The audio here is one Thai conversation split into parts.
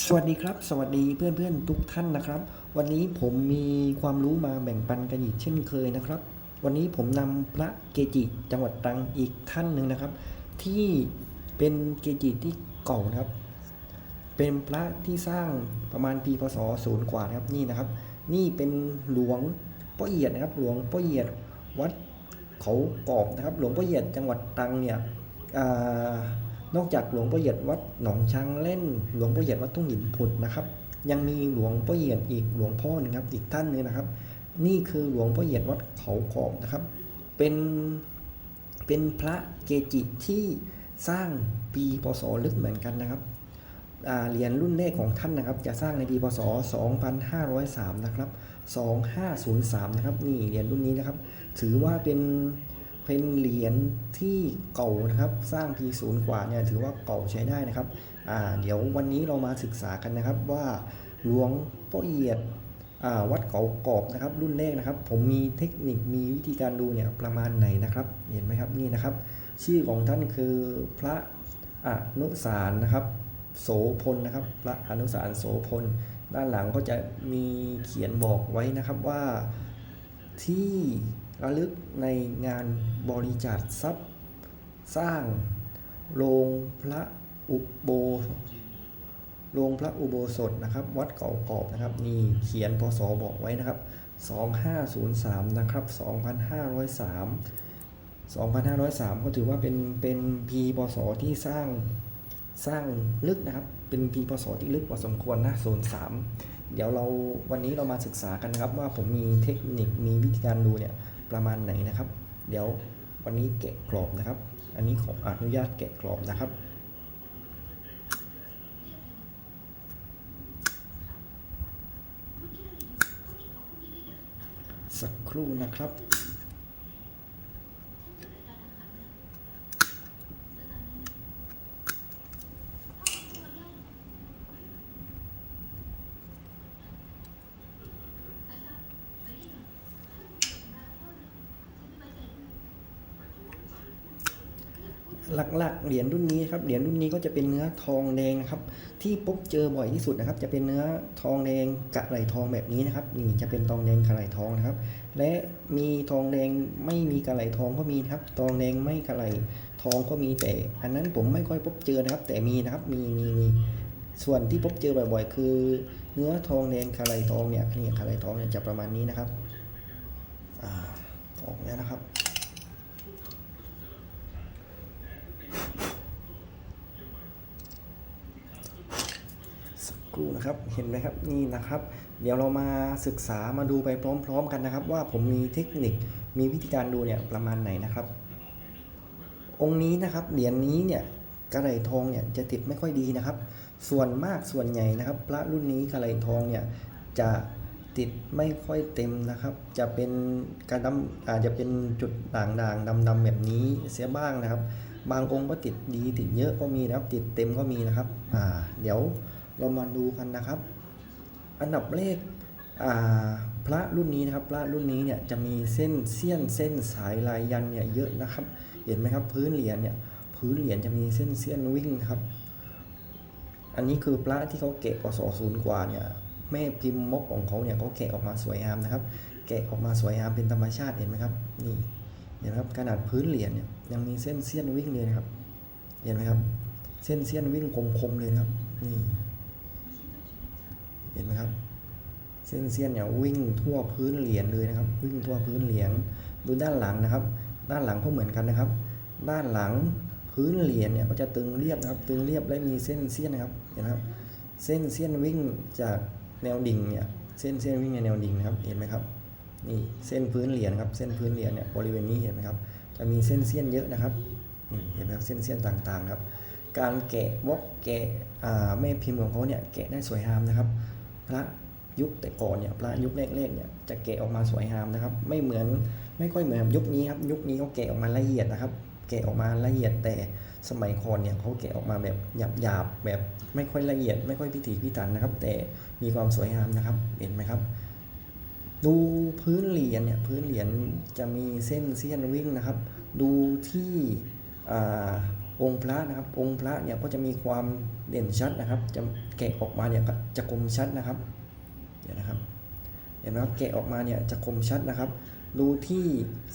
สวัสดีครับ สวัสดีเพื่อนๆทุกท่านนะครับ วันนี้ผมมีความรู้มาแบ่งปันกันอีกเช่นเคยนะครับ วันนี้ผมนำพระเกจิจังหวัดตรังอีกท่านหนึ่งนะครับ ที่เป็นเกจิที่เก่านะครับ เป็นพระที่สร้างประมาณปีพศศูนย์กว่านะครับนี่นะครับ นี่เป็นหลวงพ่อเอียดนะครับ หลวงพ่อเอียดวัดเขากอบนะครับ หลวงพ่อเอียดจังหวัดตรังเนี่ยอ่า นอกจากหลวงพ่อเอียดวัดหนองช้างเล่น หลวงพ่อเอียดวัดทุ่งหินผุดนะครับ ยังมีหลวงพ่อเอียดอีกหลวงพ่อหนึงครับอีกท่านหนึงนะครับ นี่คือหลวงพ่อเอียดวัดเขากรอบนะครับ เป็นเป็นพระเกจิที่สร้างปีพศลึกเหมือนกันนะครับเหรียญรุ่นแรกของท่านนะครับ จะสร้างในปีพศ 2503 นะครับ 2503 นะครับ นี่เหรียญรุ่นนี้นะครับ ถือว่าเป็น เป็นเหรียญที่เก่านะครับ สร้างปีศูนย์กว่าเนี่ยถือว่าเก่าใช้ได้นะครับอ่าเดี๋ยววันนี้เรามาศึกษากันนะครับว่าหลวงพ่อเอียดอ่าวัดเขากรอบนะครับรุ่นแรกนะครับ ผมมีเทคนิคมีวิธีการดูเนี่ยประมาณไหนนะครับ เห็นไหมครับนี่นะครับ ชื่อของท่านคือพระอนุสารนะครับ โสพลนะครับ พระอนุสารโสพล ด้านหลังก็จะมีเขียนบอกไว้นะครับว่าที่ ระลึกในงานบริจาคทรัพย์ สร้างโรงพระอุโบโรงพระอุโบสถนะครับ วัดเก่ากรอบนะครับ นี่เขียนพศบอกไว้นะครับ 2503 นะครับ 2503 2503 ก็ถือว่าเป็นเป็นปีพศที่สร้างสร้างลึกนะครับ เป็นปีพศที่ลึกพอสมควรนะ03 เดี๋ยวเราวันนี้เรามาศึกษากันนะครับว่าผมมีเทคนิคมีวิธีการดูเนี่ย ประมาณไหนนะครับ เดี๋ยววันนี้แกะกรอบนะครับ อันนี้ขออนุญาตแกะกรอบนะครับสักครู่นะครับ หลักๆ เหรียญรุ่นนี้ครับเหรียญรุ่นนี้ก็จะเป็นเนื้อทองแดงนะครับ ที่พบเจอบ่อยที่สุดนะครับ จะเป็นเนื้อทองแดงกะไหลทองแบบนี้นะครับ นี่จะเป็นทองแดงกะไหลทองนะครับ และมีทองแดงไม่มีกะไหลทองก็มีครับทองแดงไม่กะไหลทองก็มีแต่ อันนั้นผมไม่ค่อยพบเจอนะครับ แต่มีนะครับมีมีมีส่วนที่พบเจอบ่อยๆ คือ เนื้อทองแดงกะไหลทองเนี่ยนี่กะไหลทองเนี่ยจะประมาณนี้นะครับอออกแล้วนะครับ สัก ครู่นะครับ เห็นไหมครับนี่นะครับ เดี๋ยวเรามาศึกษามาดูไปพร้อม ๆ กันนะครับ ว่าผมมีเทคนิคมีวิธีการดูเนี่ยประมาณไหนนะครับ องค์นี้นะครับเหรียญนี้เนี่ยกระไหลทองเนี่ยจะติดไม่ค่อยดีนะครับ ส่วนมากส่วนใหญ่นะครับ พระรุ่นนี้กระไหลทองเนี่ยจะติดไม่ค่อยเต็มนะครับ จะเป็นการดำอาจจะเป็นจุดด่างๆดำๆแบบนี้เสียบ้างนะครับ บางองค์ก็ติดดีติดเยอะก็มีนะครับ ติดเต็มก็มีนะครับ อ่า เดี๋ยว เรามาดูกันนะครับ อันดับแรกอ่าพระรุ่นนี้นะครับ พระรุ่นนี้เนี่ยจะมีเส้นเสี้ยนเส้นสายลายยันเนี่ยเยอะนะครับ เห็นไหมครับพื้นเหรียญเนี่ยพื้นเหรียญจะมีเส้นเสี้ยนวิ่งครับ อันนี้คือพระที่เขาแกะปศศูนย์กว่าเนี่ยแม่พิมพ์มกของเขาเนี่ยเขาแกะออกมาสวยงามนะครับ แกะออกมาสวยงามเป็นธรรมชาติเห็นไหมครับนี่เห็นไหมครับขนาดพื้นเหรียญเนี่ยยังมีเส้นเสี้ยนวิ่งเลยนะครับ เห็นไหมครับ เส้นเสี้ยนวิ่งคมๆเลยนะครับนี่ เห็นไหมครับ เส้นเสี้ยนเนี่ยวิ่งทั่วพื้นเหรียญเลยนะครับ วิ่งทั่วพื้นเหรียญดูด้านหลังนะครับ ด้านหลังก็เหมือนกันนะครับ ด้านหลังพื้นเหรียญเนี่ยก็จะตึงเรียบนะครับ ตึงเรียบและมีเส้นเสี้ยนนะครับเห็นไหมครับเส้นเสี้ยนวิ่งจากแนวดิ่งเนี่ยเส้นเสี้ยนวิ่งในแนวดิ่งนะครับเห็นไหมครับนี่เส้นพื้นเหรียญครับเส้นพื้นเหรียญเนี่ยบริเวณนี้เห็นไหมครับจะมีเส้นเสี้ยนเยอะนะครับนี่เห็นไหมครับเส้นเสี้ยนต่างๆครับ การแกะวอกแกะแม่พิมพ์ของเขาเนี่ยแกะได้สวยงามนะครับ พระยุคแต่ก่อนเนี่ยพระยุคแรกๆเนี่ยจะแกะออกมาสวยงามนะครับ ไม่เหมือนไม่ค่อยเหมือนยุคนี้ครับยุคนี้เขาแกะออกมาละเอียดนะครับ แกะออกมาละเอียดแต่สมัยก่อนเนี่ยเขาแกะออกมาแบบหยาบๆแบบไม่ค่อยละเอียด ไม่ค่อยพิถีพิถันนะครับ แต่มีความสวยงามนะครับเห็นไหมครับ ดูพื้นเหรียญเนี่ยพื้นเหรียญจะมีเส้นเสี้ยนวิ่งนะครับ ดูที่ องค์พระนะครับ องค์พระเนี่ยก็จะมีความเด่นชัดนะครับ จะแกะออกมาเนี่ยจะคมชัดนะครับเดี๋ยวนะครับเห็นไหมครับแกะออกมาเนี่ยจะคมชัดนะครับดูที่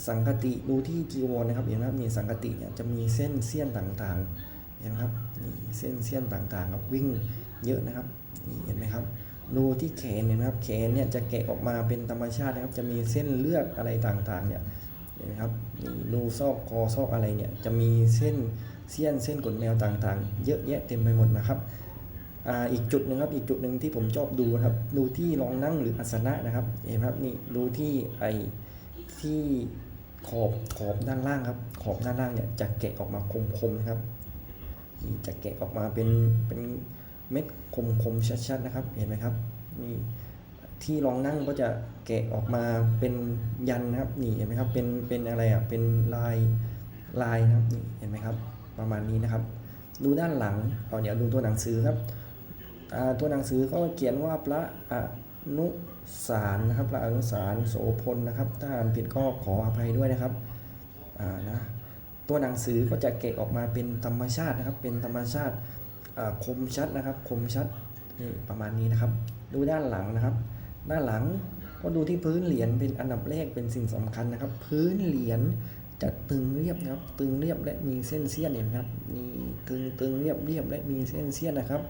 สังกติดูที่จีวรนะครับเห็นไหมครับนี่สังกติเนี่ยจะมีเส้นเสี้ยนต่างๆเห็นไหมครับนี่เส้นเสี้ยนต่างๆครับวิ่งเยอะนะครับนี่เห็นไหมครับดูที่แขนเห็นไหมครับแขนเนี่ยจะแกะออกมาเป็นธรรมชาตินะครับ จะมีเส้นเลือดอะไรต่างๆเนี่ยเห็นไหมครับนี่ดูซอกคอซอกอะไรเนี่ยจะมีเส้น เสี้ยนเส้นขนแมวต่างๆ เยอะแยะเต็มไปหมดนะครับอ่าอีกจุดหนึ่งครับอีกจุดหนึ่งที่ผมชอบดูนะครับดูที่รองนั่งหรืออาสนะนะครับเห็นไหมครับนี่ดูที่ไอที่ขอบขอบด้านล่างครับ ขอบด้านล่างเนี่ยจะแกะออกมาคมๆนะครับนี่จะแกะออกมาเป็นเป็นเม็ดคมๆชัดๆนะครับ เห็นไหมครับนี่ที่รองนั่งก็จะแกะออกมาเป็นยันนะครับนี่เห็นไหมครับเป็นเป็นอะไรอะเป็นลายลายนะครับนี่เห็นไหมครับ ประมาณนี้นะครับ ดูด้านหลังเอาเดี๋ยวดูตัวหนังสือครับตัวหนังสือก็เขียนว่าพระอนุสารนะครับพระอนุสารโสพลนะครับถ้าอ่านผิดก็ขออภัยด้วยนะครับนะตัวหนังสือก็จะแกะออกมาเป็นธรรมชาตินะครับเป็นธรรมชาติคมชัดนะครับคมชัดนี่ประมาณนี้นะครับ ดูด้านหลังนะครับ ด้านหลังก็ดูที่พื้นเหรียญเป็นอันดับแรกเป็นสิ่งสำคัญนะครับ พื้นเหรียญ จะตึงเรียบนะครับ ตึงเรียบและมีเส้นเสี้ยนเห็นไหมครับนี่ตึงตึงเรียบเรียบและมีเส้นเสี้ยนนะครับ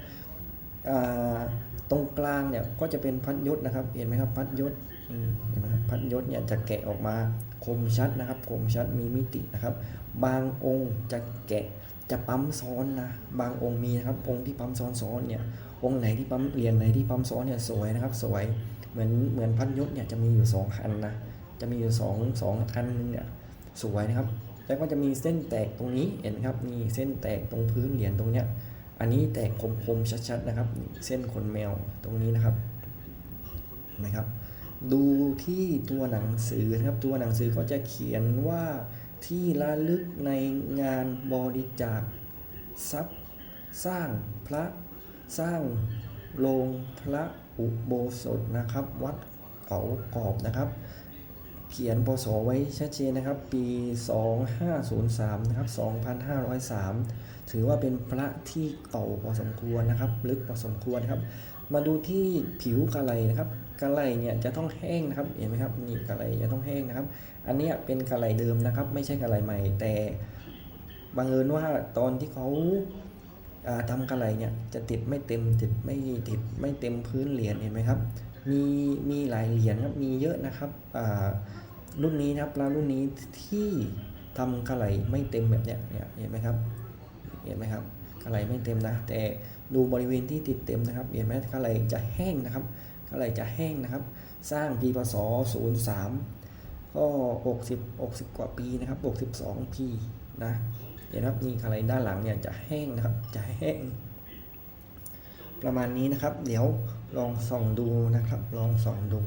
ตรงกลางเนี่ยก็จะเป็นพัดยศนะครับ เห็นไหมครับพัดยศเห็นไหมครับพัดยศเนี่ยจะแกะออกมาคมชัดนะครับคมชัดมีมิตินะครับ บางองค์จะแกะจะปั๊มซ้อนนะบางองค์มีนะครับองค์ที่ปั๊มซ้อนซ้อนเนี่ยองค์ไหนที่ปั๊มเหรียญไหนที่ปั๊มซ้อนเนี่ยสวยนะครับ สวยเหมือนเหมือนพัดยศเนี่ยจะมีอยู่สองอันนะจะมีอยู่สองสองอันนึงเนี่ย สวยนะครับ แล้วก็จะมีเส้นแตกตรงนี้เห็นไหมครับมีเส้นแตกตรงพื้นเหรียญตรงเนี้ยอันนี้แตกคมๆชัดๆนะครับเส้นขนแมวตรงนี้นะครับเห็นไหมครับ ดูที่ตัวหนังสือนะครับ ตัวหนังสือก็จะเขียนว่าที่ระลึกในงานบริจาคทรัพย์สร้างพระสร้างโรงพระอุโบสถนะครับ วัดเขากรอบนะครับ เขียนปศไว้ชัดเจนนะครับ ปี 2503 นะครับ 2503 ถือว่าเป็นพระที่เก่าพอสมควรนะครับ ลึกพอสมควรครับ มาดูที่ผิวกะไหลนะครับกะไหลเนี่ยจะต้องแห้งนะครับ เห็นไหมครับนี่กะไหลจะต้องแห้งนะครับ อันนี้เป็นกะไหลเดิมนะครับ ไม่ใช่กะไหลใหม่ แต่บังเอิญว่าตอนที่เขา ทำกะไหลเนี่ยจะติดไม่เต็มติดไม่ติดไม่เต็มพื้นเหรียญเห็นไหมครับ มีมีหลายเหรียญครับมีเยอะนะครับรุ่นนี้นะครับแล้วรุ่นนี้ที่ทำกะไหลไม่เต็มแบบเนี้ยเนี่ยเห็นไหมครับเห็นไหมครับกะไหลไม่เต็มนะ แต่ดูบริเวณที่ติดเต็มนะครับเห็นไหมกะไหลจะแห้งนะครับกะไหลจะแห้งนะครับ สร้างปีพศ03ก็60 60 กว่าปีนะครับ62ปีนะ เห็นไหมครับนี่กะไหลด้านหลังเนี่ยจะแห้งนะครับจะแห้ง ประมาณนี้นะครับ เดี๋ยวลองส่องดูนะครับ ลองส่องดู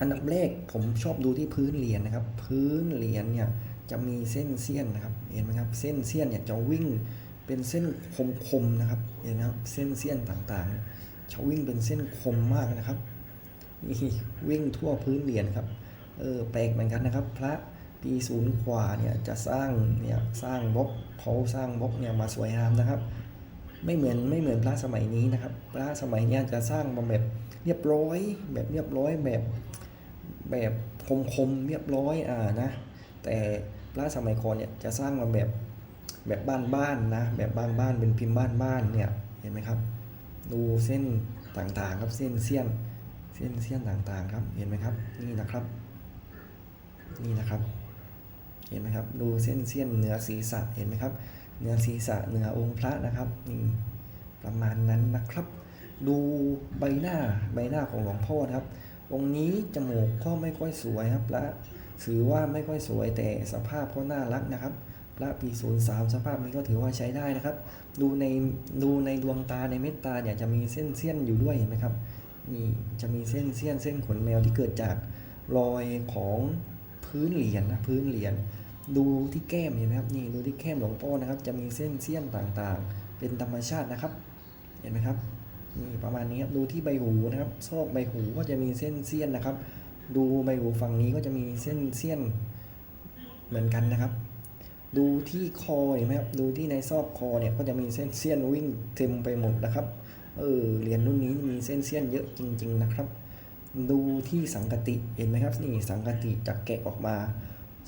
อันดับแรกผมชอบดูที่พื้นเหรียญนะครับ พื้นเหรียญเนี่ยจะมีเส้นเสี้ยนนะครับ เห็นไหมครับ เส้นเสี้ยนเนี่ยจะวิ่งเป็นเส้นคมๆนะครับ เห็นไหมครับเส้นเสี้ยนต่างๆจะวิ่งเป็นเส้นคมมากนะครับนี่วิ่งทั่วพื้นเหรียญครับ เออแปลกเหมือนกันนะครับ พระ ปีศูนย์กว่าเนี่ยจะสร้างเนี่ยสร้างบล็อกเขาสร้างบล็อกเนี่ยมาสวยงามนะครับ ไม่เหมือนไม่เหมือนพระสมัยนี้นะครับพระสมัยนี้จะสร้างมาแบบเรียบร้อยแบบเรียบร้อยแบบแบบคมๆเรียบร้อยอ่านะแต่พระสมัยก่อนเนี่ยจะสร้างมาแบบแบบบ้านๆนนะแบบบ้านๆเป็นพิมพ์บ้านๆเนี่ยเห็นไหมครับ ดูเส้นต่างๆครับเส้นเสี้ยนเส้นเสี้ยนต่างๆครับเห็นไหมครับนี่นะครับ นี่นะครับ เห็นไหมครับ ดูเส้นเสี้ยนเหนือศีรษะเห็นไหมครับ เหนือศีรษะเหนือองค์พระนะครับนี่ประมาณนั้นนะครับ ดูใบหน้าใบหน้าของหลวงพ่อครับองค์นี้จมูกก็ไม่ค่อยสวยครับและถือว่าไม่ค่อยสวยแต่สภาพก็น่ารักนะครับพระปี03สามสภาพนี้ก็ถือว่าใช้ได้นะครับ ดูในดูในดวงตาในเม็ดตาเนี่ยจะมีเส้นเสี้ยนอยู่ด้วยเห็นไหมครับนี่จะมีเส้นเสี้ยนเส้นขนแมวที่เกิดจากรอยของ พื้นเหรียญนะพื้นเหรียญดูที่แก้มเห็นไหมครับนี่ดูที่แก้มหลวงพ่อนะครับ จะมีเส้นเสี้ยนต่างๆ เป็นธรรมชาตินะครับ เห็นไหมครับนี่ประมาณนี้ครับดูที่ใบหูนะครับซอกใบหูก็จะมีเส้นเสี้ยนนะครับ ดูใบหูฝั่งนี้ก็จะมีเส้นเสี้ยนเหมือนกันนะครับ ดูที่คอเห็นไหมครับดูที่ในซอกคอเนี่ยก็จะมีเส้นเสี้ยนวิ่งเต็มไปหมดนะครับเออเหรียญรุ่นนี้มีเส้นเสี้ยนเยอะจริง ๆ นะครับ ดูที่สังกติเห็นไหมครับนี่สังกติจะแกะออกมา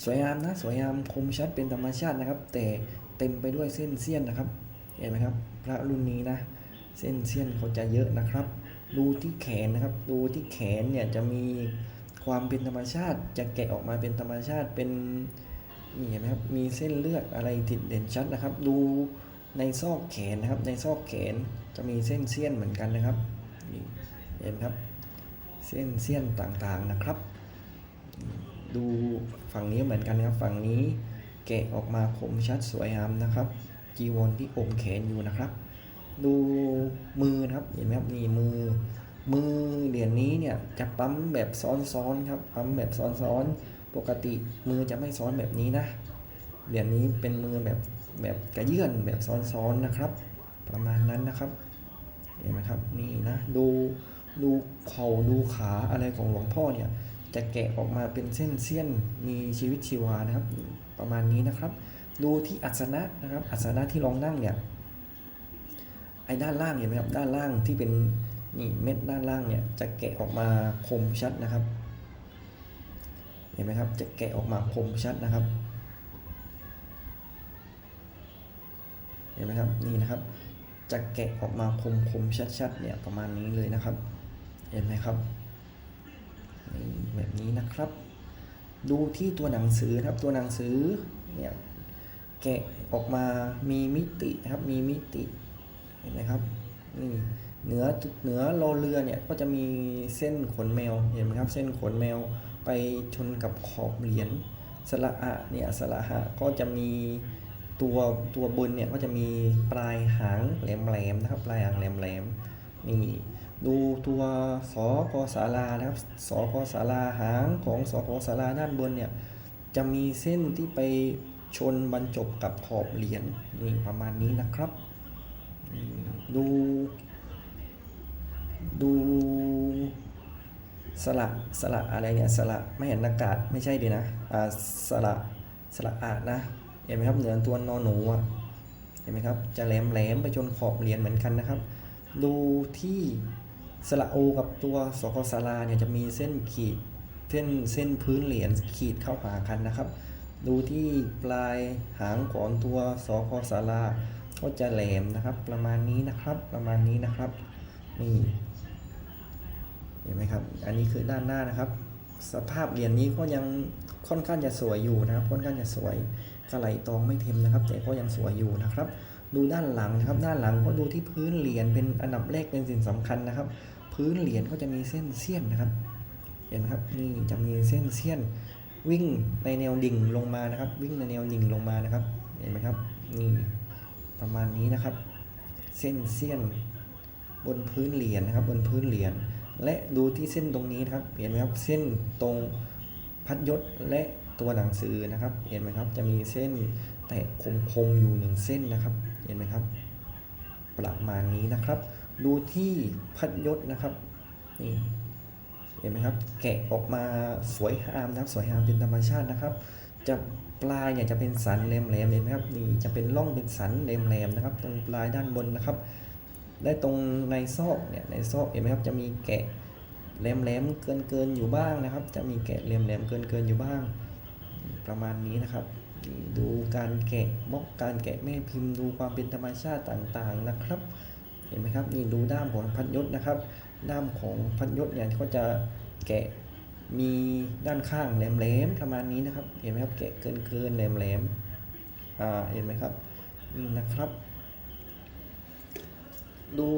สวยงามนะสวยงามคมชัดเป็นธรรมชาตินะครับ แต่เต็มไปด้วยเส้นเสี้ยนนะครับ เห็นไหมครับ พระรุ่นนี้นะ เส้นเสี้ยนเขาจะเยอะนะครับ ดูที่แขนนะครับ ดูที่แขนเนี่ยจะมีความเป็นธรรมชาติจะแกะออกมาเป็นธรรมชาติเป็นนี่เห็นไหมครับมีเส้นเลือดอะไรติดเด่นชัดนะครับ ดูในซอกแขนนะครับ ในซอกแขนจะมีเส้นเสี้ยนเหมือนกันนะครับนี่เห็นไหมครับ เส้นเสี้ยนต่างๆนะครับ ดูฝั่งนี้เหมือนกันนะครับฝั่งนี้แกะออกมาคมชัดสวยงามนะครับ จีวรที่อมแขนอยู่นะครับ ดูมือนะครับเห็นไหมครับนี่มือ มือเหรียญนี้เนี่ยจะปั๊มแบบซ้อนๆครับปั๊มแบบซ้อนๆปกติมือจะไม่ซ้อนแบบนี้นะเหรียญนี้เป็นมือแบบแบบกระเยื่อนแบบซ้อนๆนะครับ ประมาณนั้นนะครับ เห็นไหมครับนี่นะดู ดูเข่าดูขาอะไรของหลวงพ่อเนี่ย จะแกะออกมาเป็นเส้นเสี้ยนมีชีวิตชีวานะครับ ประมาณนี้นะครับ ดูที่อัสนะนะครับ อัสนะที่รองนั่งเนี่ยไอ้ด้านล่างเห็นไหมครับด้านล่างที่เป็นนี่เม็ดด้านล่างเนี่ยจะแกะออกมาคมชัดนะครับ เห็นไหมครับ จะแกะออกมาคมชัดนะครับ เห็นไหมครับนี่นะครับ จะแกะออกมาคมคมชัดๆเนี่ยประมาณนี้เลยนะครับ เห็นไหมครับนี่แบบนี้นะครับ ดูที่ตัวหนังสือครับตัวหนังสือเนี่ยแกะออกมามีมิตินะครับมีมิติเห็นไหมครับนี่เหนือเหนือโลเรือเนี่ยก็จะมีเส้นขนแมวเห็นไหมครับเส้นขนแมวไปชนกับขอบเหรียญสระอะเนี่ยสระหะก็จะมีตัวตัวบนเนี่ยก็จะมีปลายหางแหลมๆนะครับปลายหางแหลมๆนี่ ดูตัวสอกศาลานะครับสอกศาลาหางของสอกศาลาด้านบนเนี่ยจะมีเส้นที่ไปชนบรรจบกับขอบเหรียญนี่ประมาณนี้นะครับ ดู ดูสระสระอะไรเนี่ยสระไม่เห็นอากาศไม่ใช่ดีนะอ่าสระสระอาดนะเห็นไหมครับเหนือตัวนอนหนูอะเห็นไหมครับจะแหลมแหลมไปจนขอบเหรียญเหมือนกันนะครับ ดูที่ สระโอกับตัวสกสาราเนี่ยจะมีเส้นขีดเส้นเส้นพื้นเหรียญขีดเข้าหากันนะครับ ดูที่ปลายหางของตัวสกสาราก็จะแหลมนะครับ ประมาณนี้นะครับประมาณนี้นะครับนี่เห็นไหมครับ อันนี้คือด้านหน้านะครับ สภาพเหรียญนี้ก็ยังค่อนข้างจะสวยอยู่นะครับ ค่อนข้างจะสวยกระไหลตองไม่เต็มนะครับ แต่ก็ยังสวยอยู่นะครับ ดูด้านหลังนะครับ ด้านหลังก็ดูที่พื้นเหรียญเป็นอันดับแรกเป็นสิ่งสำคัญนะครับ พื้นเหรียญก็จะมีเส้นเสี้ยนนะครับ เห็นไหมครับนี่จะมีเส้นเสี้ยน วิ่งในแนวดิ่งลงมานะครับ วิ่งในแนวดิ่งลงมานะครับ เห็นไหมครับนี่ประมาณนี้นะครับ เส้นเสี้ยน บนพื้นเหรียญนะครับ บนพื้นเหรียญและดูที่เส้นตรงนี้นะครับ เห็นไหมครับ เส้นตรงพัดยศและตัวหนังสือนะครับ เห็นไหมครับ จะมีเส้นแตกคมๆอยู่หนึ่งเส้นนะครับ เห็นไหมครับ ประมาณนี้นะครับ ดูที่พัดยศนะครับนี่เห็นไหมครับ แกะออกมาสวยงามนะครับสวยงามเป็นธรรมชาตินะครับ จะปลายเนี่ยจะเป็นสันแหลมๆเห็นไหมครับนี่จะเป็นร่องเป็นสันแหลมๆนะครับ ตรงปลายด้านบนนะครับและตรงในซอกเนี่ยในซอกเห็นไหมครับจะมีแกะแหลมๆเกินๆอยู่บ้างนะครับ จะมีแกะแหลมๆเกินๆอยู่บ้าง ประมาณนี้นะครับ ดูการแกะบล็อกการแกะแม่พิมพ์ดูความเป็นธรรมชาติต่างๆนะครับ เห็นไหมครับนี่ดูด้ามของพัดยศนะครับ ด้ามของพัดยศเนี่ยก็จะแกะมีด้านข้างแหลมๆประมาณนี้นะครับ เห็นไหมครับแกะเกินเกินๆแหลมๆอ่าเห็นไหมครับนี่นะครับดู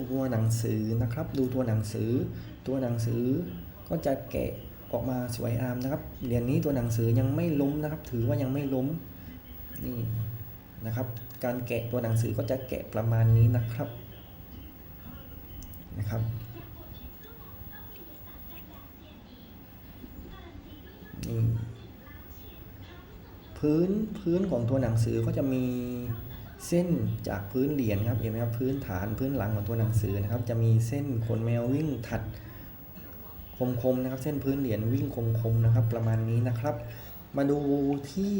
ตัวหนังสือนะครับ ดูตัวหนังสือ ตัวหนังสือก็จะแกะ ออกมาสวยงามนะครับเหรียญนี้ตัวหนังสือยังไม่ล้มนะครับ ถือว่ายังไม่ล้มนี่นะครับ การแกะตัวหนังสือก็จะแกะประมาณนี้นะครับนะครับนี่พื้นพื้นของตัวหนังสือก็จะมีเส้นจากพื้นเหรียญครับเห็นไหมครับพื้นฐานพื้นหลังของตัวหนังสือนะครับ จะมีเส้นขนแมววิ่งถัด คมๆนะครับ เส้นพื้นเหรียญวิ่งคมๆนะครับ ประมาณนี้นะครับ มาดูที่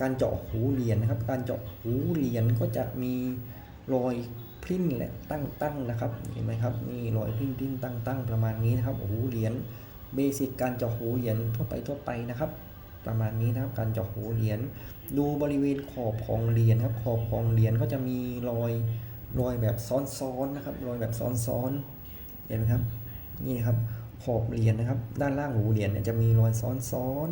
การเจาะหูเหรียญนะครับ การเจาะหูเหรียญก็จะมีรอยพริ้นและตั้งตั้งนะครับเห็นไหมครับนี่รอยพริ้นพิ้นตั้งตั้งประมาณนี้นะครับหูเหรียญเบสิกการเจาะหูเหรียญทั่วไปทั่วไปนะครับ ประมาณนี้นะครับการเจาะหูเหรียญดูบริเวณขอบของเหรียญครับขอบของเหรียญก็จะมีรอยรอยแบบซ้อนๆนะครับรอยแบบซ้อนๆเห็นไหมครับนี่ครับ ขอบเหรียญนะครับ ด้านล่างหูเหรียญเนี่ยจะมีรอยซ้อน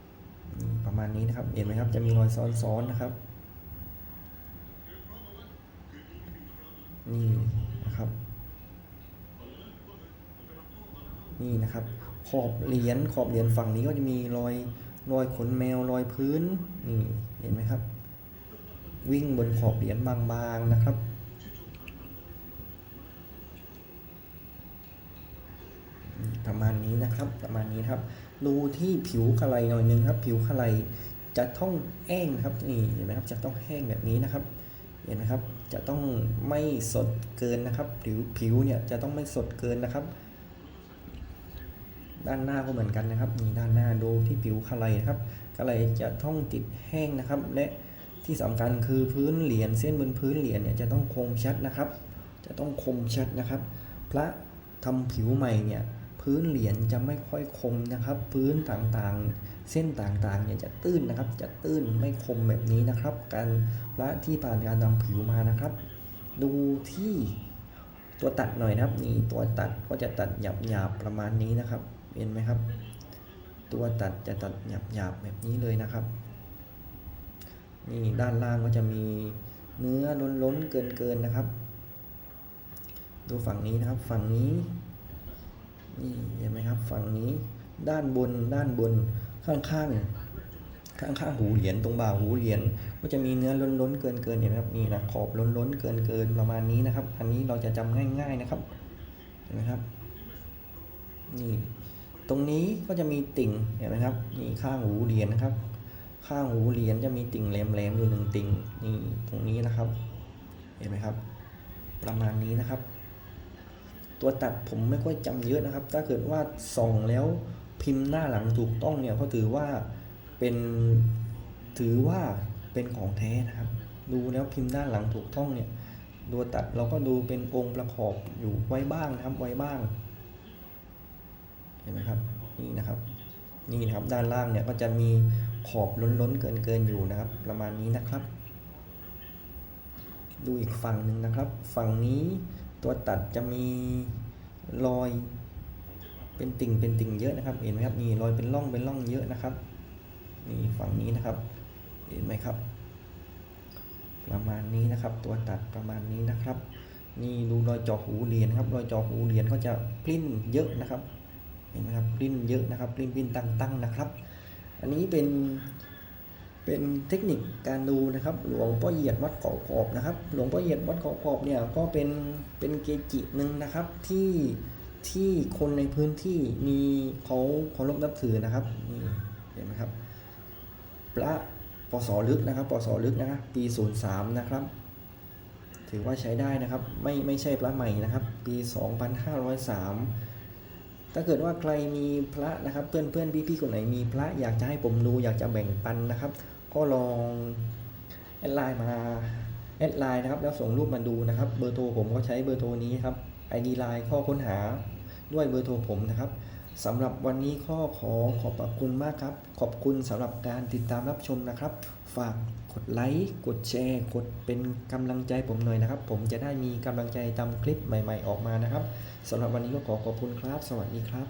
ๆประมาณนี้นะครับ เห็นไหมครับ จะมีรอยซ้อนๆนะครับ นี่นะครับ นี่นะครับ ขอบเหรียญขอบเหรียญฝั่งนี้ก็จะมีรอยรอยขนแมวรอยพื้น นี่ เห็นไหมครับ วิ่งบนขอบเหรียญบางๆนะครับ ประมาณนี้นะครับ ประมาณนี้ครับ ดูที่ผิวคาไลหน่อยนึงครับ ผิวคาไลจะต้องแห้งครับนี่เห็นไหมครับจะต้องแห้งแบบนี้นะครับเห็นไหมครับจะต้องไม่สดเกินนะครับ ผิวผิวเนี่ยจะต้องไม่สดเกินนะครับ ด้านหน้าก็เหมือนกันนะครับนี่ด้านหน้าดูที่ผิวคาไลนะครับคาไลจะต้องติดแห้งนะครับ และที่สำคัญคือพื้นเหรียญเส้นบนพื้นเหรียญเนี่ยจะต้องคมชัดนะครับ จะต้องคมชัดนะครับ พระทำผิวใหม่เนี่ย พื้นเหรียญจะไม่ค่อยคมนะครับ พื้นต่างๆ เส้นต่างๆเนี่ยจะตื้นนะครับ จะตื้นไม่คมแบบนี้นะครับ การพระที่ผ่านการทำผิวมานะครับ ดูที่ตัวตัดหน่อยนะครับนี่ตัวตัดก็จะตัดหยาบๆประมาณนี้นะครับ เห็นไหมครับ ตัวตัดจะตัดหยาบๆแบบนี้เลยนะครับนี่ด้านล่างก็จะมีเนื้อล้นๆเกินๆนะครับ ดูฝั่งนี้นะครับฝั่งนี้ นี่เห็นไหมครับฝั่งนี้ด้านบนด้านบนข้างๆข้างๆหูเหรียญตรงบ่าหูเหรียญก็จะมีเนื้อล้นๆเกินๆเห็นไหมครับนี่นะขอบล้นๆเกินๆประมาณนี้นะครับ อันนี้เราจะจำง่าย ๆนะครับเห็นไหมครับนี่ตรงนี้ก็จะมีติ่งเห็นไหมครับนี่ข้างหูเหรียญนะครับ ข้างหูเหรียญจะมีติ่งแหลมๆอยู่หนึ่งติ่งนี่ตรงนี้นะครับ เห็นไหมครับ ประมาณนี้นะครับ ตัวตัดผมไม่ค่อยจำเยอะนะครับ ถ้าเกิดว่าส่องแล้วพิมพ์หน้าหลังถูกต้องเนี่ยก็ถือว่าเป็นถือว่าเป็นของแท้นะครับ ดูแล้วพิมพ์หน้าหลังถูกต้องเนี่ยตัวตัดเราก็ดูเป็นองค์ประกอบอยู่ไว้บ้างนะครับไว้บ้างเห็นไหมครับนี่นะครับนี่นะครับด้านล่างเนี่ยก็จะมีขอบล้นๆเกินๆอยู่นะครับ ประมาณนี้นะครับ ดูอีกฝั่งหนึ่งนะครับ ฝั่งนี้ ตัวตัดจะมีรอยเป็นติ่งเป็นติ่งเยอะนะครับ เห็นไหมครับนี่รอยเป็นร่องเป็นร่องเยอะนะครับนี่ฝั่งนี้นะครับ เห็นไหมครับ ประมาณนี้นะครับ ตัวตัดประมาณนี้นะครับ นี่ดูรอยจาะหูเหรียญครับ รอยจาะหูเหรียญก็จะปลิ้นเยอะนะครับ เห็นไหมครับปลิ้นเยอะนะครับปลิ้นปลิ้นตั้งตั้งนะครับ อันนี้เป็น เป็นเทคนิคการดูนะครับ หลวงพ่อเหยียดวัดเกาะขอบนะครับ หลวงพ่อเหยียดวัดเกาะขอบเนี่ยก็เป็นเป็นเกจิหนึ่งนะครับที่ที่คนในพื้นที่มีเขาเคารพนับถือนะครับนี่เห็นไหมครับพระปศลึกนะครับปศลึกนะครับปี 03 นะครับ ถือว่าใช้ได้นะครับไม่ไม่ใช่พระใหม่นะครับ ปี 2503 ถ้าเกิดว่าใครมีพระนะครับ เพื่อนเพื่อนพี่พี่ๆคนไหนมีพระอยากจะให้ผมดูอยากจะแบ่งปันนะครับ ก็ลองแอดไลน์มาแอดไลน์นะครับ แล้วส่งรูปมาดูนะครับ เบอร์โทรผมก็ใช้เบอร์โทรนี้ครับ ID ไลน์ข้อค้นหาด้วยเบอร์โทรผมนะครับสำหรับวันนี้ข้อขอขอบคุณมากครับ ขอบคุณสำหรับการติดตามรับชมนะครับ ฝากกดไลค์กดแชร์ กดเป็นกำลังใจผมหน่อยนะครับ ผมจะได้มีกำลังใจทำคลิปใหม่ ๆ ออกมานะครับสำหรับวันนี้ก็ขอขอบคุณครับ สวัสดีครับ